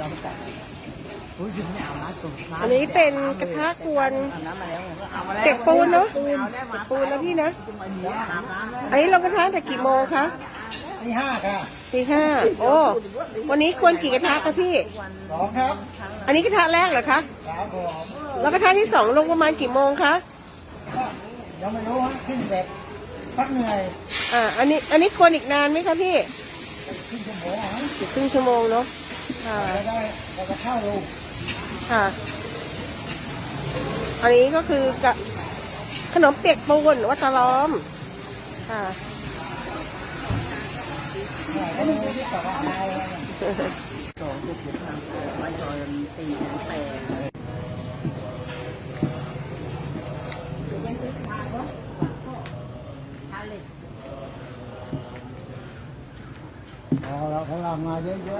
ยอมจ่ายอุ้ยไม่เอานะตุ่มอันนี้เป็นกระทะกวนเอาน้ำมาแล้วเอามาแล้วเก็บปูนเนาะเอาแล้วมาปูนนะพี่นะเดี๋ยวอาบน้ำแล้วอันนี้เรากระทะแต่กี่โมงคะนี่ห้าค่ะตีห้าโอ้วันนี้ควรกี่กระทะคะพี่สองครับ อันนี้กระทะแรกเหรอคะสามผมแล้วกระทะที่สองลงประมาณกี่โมงคะก็ยังไม่รู้ฮะขึ้นเด็กพักเหนื่อยอ่าอันนี้อันนี้ควรอีกนานไหมคะพี่ขึ้นชั่วโมงฮะอีกครึ่งชั่วโมงเนาะ ค่ะ จะได้เราจะเข้าลูกค่ะ อันนี้ก็คือกะขนมเปียกปูนวัตล้อม ค่ะ หน่อยก็ไม่รู้ที่กับว่าอะไรนะสองจุดจุดทางไว้ซอยสี่แปด Ờ, phải làm mà chứ chứ.